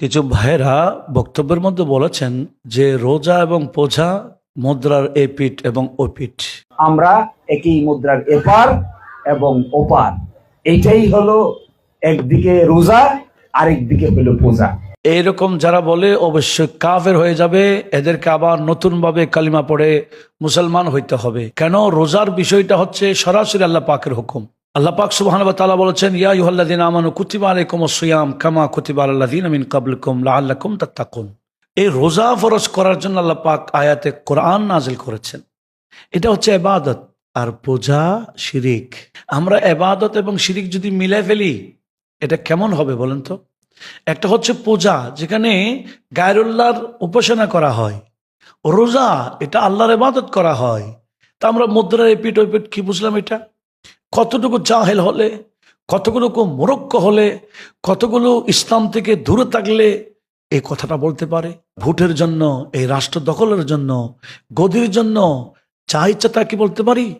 কিছু ভাইয়েরা বক্তব্যের মধ্যে বলেছেন যে রোজা এবং পোঝা মুদ্রার এ পিঠ এবং ও পিঠ। আমরা একই মুদ্রার এপার এবং ওপার। এইটাই হলো একদিকে রোজা আরেকদিকে হলো পূজা এইরকম যারা বলে অবশ্যই কাফের হয়ে যাবে এদেরকে আবার নতুনভাবে কালিমা পড়ে মুসলমান হইতে হবে। কেন? রোজার বিষয়টা হচ্ছে সরাসরি আল্লাহ পাকের হুকুম। আল্লাহ পাক সুবহান ওয়া তাআলা বলেছেন, ইয়া আইয়ুহাল্লাযীনা আমানু কুতিবা আলাইকুমুস সিয়াম কামা কুতিবা আলাল লাযীনা মিন ক্বাবলিকুম লাআল্লাকুম তাত্তাকুন। এই রোজা ফরজ করার জন্য আল্লাহ পাক আয়াতে কোরআন নাজিল করেছেন। এটা হচ্ছে এবাদত আর পূজা শিরিক। আমরা এবাদত এবং শিরিক যদি মিলাই ফেলি, এটা কেমন হবে বলেন তো? একটা হচ্ছে পূজা, যেখানে গায়রুল্লাহর উপাসনা করা হয়। রোজা, এটা আল্লাহর ইবাদত করা হয়। তা আমরা মুদ্রার এপিট ওপিট কি বুঝলাম এটা? কতটুকু জাহেল হলে, কতটুকু মোরক্ষ হলে, কতগুলো ইসলাম থেকে দূরে থাকলে এই কথাটা বলতে পারে? ভোটের জন্য, এই রাষ্ট্র দখলের জন্য, গদির জন্য যা ইচ্ছা তা কি বলতে পারি?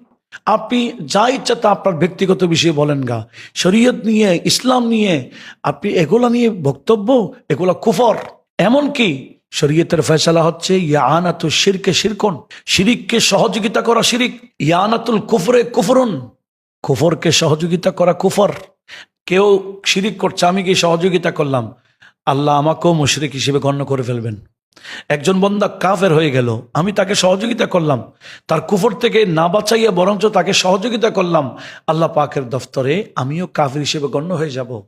আপনি যা ইচ্ছা তা আপনার ব্যক্তিগত বিষয়ে বলেন গা। শরীয়ত নিয়ে, ইসলাম নিয়ে আপনি এগুলা নিয়ে বক্তব্য, এগুলা কুফর। এমনকি শরীয়তের ফয়সালা হচ্ছে ইয়ানাতুল শিরকে শিরকন। শিরিককে সহযোগিতা করা শিরিক। ইয়ানাতুল কুফরে কুফরুন। কুফরকে সহযোগিতা করা কুফর। কেউ শিরিক করছে, আমি কি সহযোগিতা করলাম? আল্লাহ আমাকেও মুশরিক হিসেবে গণ্য করে ফেলবেন। একজন বন্দা কাফের হয়ে গেল, আমি তাকে সহযোগিতা করলাম। তার কুফর থেকে না বাঁচাইয়া বরঞ্চ তাকে সহযোগিতা করলাম। আল্লাহ পাকের দফতরে আমিও কাফের হিসেবে গণ্য হয়ে যাব।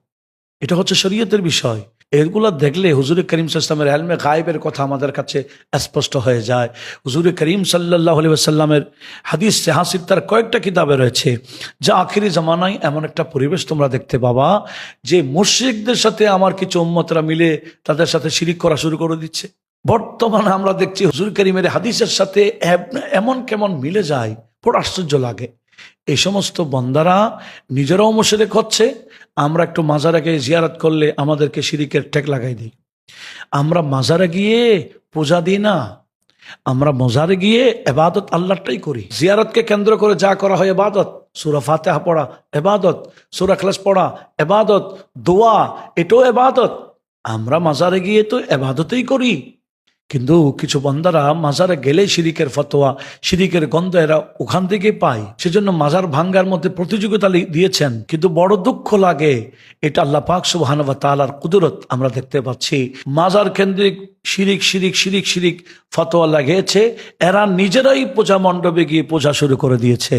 এটা হচ্ছে শরীয়তের বিষয়। এগুলো দেখলে হুজুর করিম সাল্লামের হেলমে গায়েবের কথা আমাদের কাছে স্পষ্ট হয়ে যায়। হুজুর করিম সাল্লাহ আলি সাল্লামের হাদিস হাসির তার কয়েকটা কিতাবে রয়েছে, যা আখিরি জামানায় এমন একটা পরিবেশ তোমরা দেখতে পাবা, যে মুর্শিকদের সাথে আমার কিছু উম্মতরা মিলে তাদের সাথে শিরিক করা শুরু করে দিচ্ছে। বর্তমানে আমরা দেখছি হুজুর করিমের হাদিসের সাথে এমন কেমন মিলে যায়, বড় আশ্চর্য লাগে। এই সমস্ত বন্দারা নিজেরাও মুশরিক হচ্ছে, আমরা একটু মাজারে গিয়ে জিয়ারত করলে আমাদেরকে শিরিকের টেক লাগাই দিই। আমরা মাজারে গিয়ে পূজা দিই না, আমরা মজারে গিয়ে এবাদত আল্লাহটাই করি। জিয়ারতকে কেন্দ্র করে যা করা হয় এবাদত, সুরা ফাতেহা পড়া এবাদত, সুরা ক্লাস পড়া এবাদত, দোয়া, এটাও এবাদত। আমরা মাজারে গিয়ে তো এবাদতেই করি। কিন্তু কিছু বন্দারা মাজারে গেলে শিরিকের ফতোয়া শিরিকের গন্ধ এরা ওখান থেকে পায়। সেজন্য মাজার ভাঙ্গার মধ্যে প্রতিযোগিতা দিয়েছেন। কিন্তু বড় দুঃখ লাগে, এটা আল্লাহ পাক সুবহানাহু তালার কুদরত আমরা দেখতে পাচ্ছি। মাজার কেন্দ্রিক শিরিক শিরিক শিরিক শিরিক ফতোয়া লাগিয়েছে। এরা নিজেরাই পূজা মণ্ডপে গিয়ে পূজা শুরু করে দিয়েছে।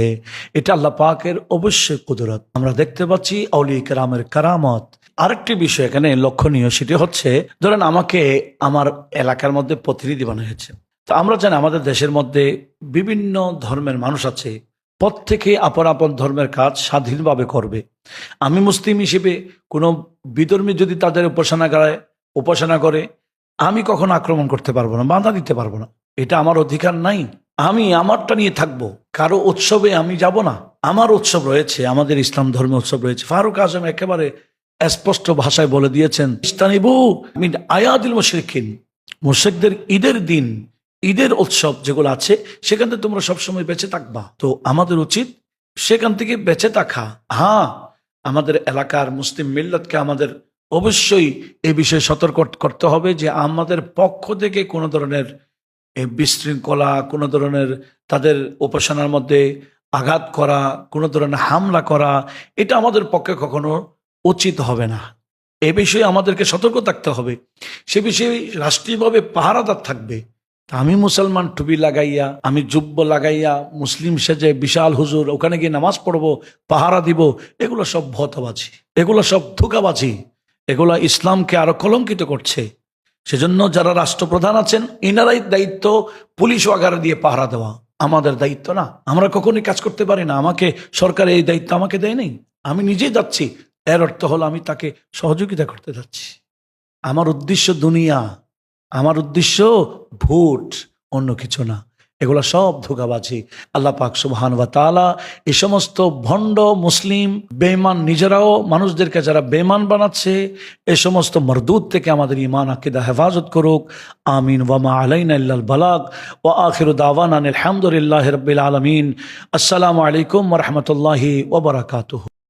এটা আল্লাহ পাকের অবশ্যই কুদরত। আমরা দেখতে পাচ্ছি আউলি কেরামের কারামত। আরেকটি বিষয় এখানে লক্ষণীয়, সেটি হচ্ছে, ধরেন আমাকে আমার এলাকার মধ্যে প্রতিনিধি বানা হয়েছে। তো আমরা জানি আমাদের দেশের মধ্যে বিভিন্ন ধর্মের মানুষ আছে, প্রত্যেকে আপন আপন ধর্মের কাজ স্বাধীনভাবে করবে। আমি মুসলিম হিসেবে কোনো বিধর্মী যদি তাদের উপাসনা উপাসনা করে, আমি কখনো আক্রমণ করতে পারব না, বাধা দিতে পারব না। এটা আমার অধিকার নাই। আমি আমারটা নিয়ে থাকব। কারও উৎসবে আমি যাব না। আমার উৎসব রয়েছে, আমাদের ইসলাম ধর্মের উৎসব রয়েছে। ফারুক আজম একেবারে স্পষ্ট ভাষায় বলে দিয়েছেন, ইস্তানিবু মিন আয়াদিল মুশরিকিন। মুশরিকদের ঈদের দিন, ঈদের উৎসব যেগুলো আছে, সেখান থেকে তোমরা সবসময় বেঁচে থাকবা। তো আমাদের উচিত সেখান থেকে বেঁচে থাকা। হ্যাঁ আমাদের এলাকার মুসলিম মিল্লাতকে আমাদের অবশ্যই এ বিষয়ে সতর্ক করতে হবে যে আমাদের পক্ষ থেকে কোনো ধরনের বিশৃঙ্খলা, কোনো ধরনের তাদের উপাসনার মধ্যে আঘাত করা, কোনো ধরনের হামলা করা, এটা আমাদের পক্ষে কখনো উচিত হবে না। এ বিষয়ে আমাদেরকে সতর্ক থাকতে হবে। সে বিষয়ে রাষ্ট্রীয়ভাবে পাহারাদার থাকবে। আমি মুসলমান টুপি লাগাইয়া, আমি জুব্ব লাগাইয়া, মুসলিম সেজে বিশাল হুজুর, ওখানে গিয়ে নামাজ পড়ব, পাহারা দিব, এগুলো সব ভতবাজি, এগুলো সব ধোকাবাজি, এগুলো ইসলামকে আরও কলঙ্কিত করছে। সেজন্য যারা রাষ্ট্রপ্রধান আছেন, ইনারাই দায়িত্ব পুলিশ ওয়াগারে দিয়ে পাহারা দেওয়া। আমাদের দায়িত্ব না। আমরা কখনই কাজ করতে পারি না। আমাকে সরকার এই দায়িত্ব আমাকে দেয় নেই আমি নিজেই যাচ্ছি। এর অর্থ হলো আমি তাকে সহযোগিতা করতে যাচ্ছি। আমার উদ্দেশ্য দুনিয়া, আমার উদ্দেশ্য ভোট, অন্য কিছু না। এগুলো সব ধোকাবাজি। আল্লাহ পাক সুবহান ওয়া তাআলা এই সমস্ত ভণ্ড মুসলিম বেমান নিজেরাও, মানুষদেরকে যারা বেমান বানাচ্ছে, এ সমস্ত মরদুদ থেকে আমাদের ইমান আকিদা, হেফাজত করুক। আমিন। ওয়ামা আলাইনা ইল্লাল বালাগ। ওয়া আখিরু দাওয়ানা আলহামদুলিল্লাহি রাব্বিল আলামিন। আসসালামু আলাইকুম রাহমাতুল্লাহি ওয়া বারাকাতুহু।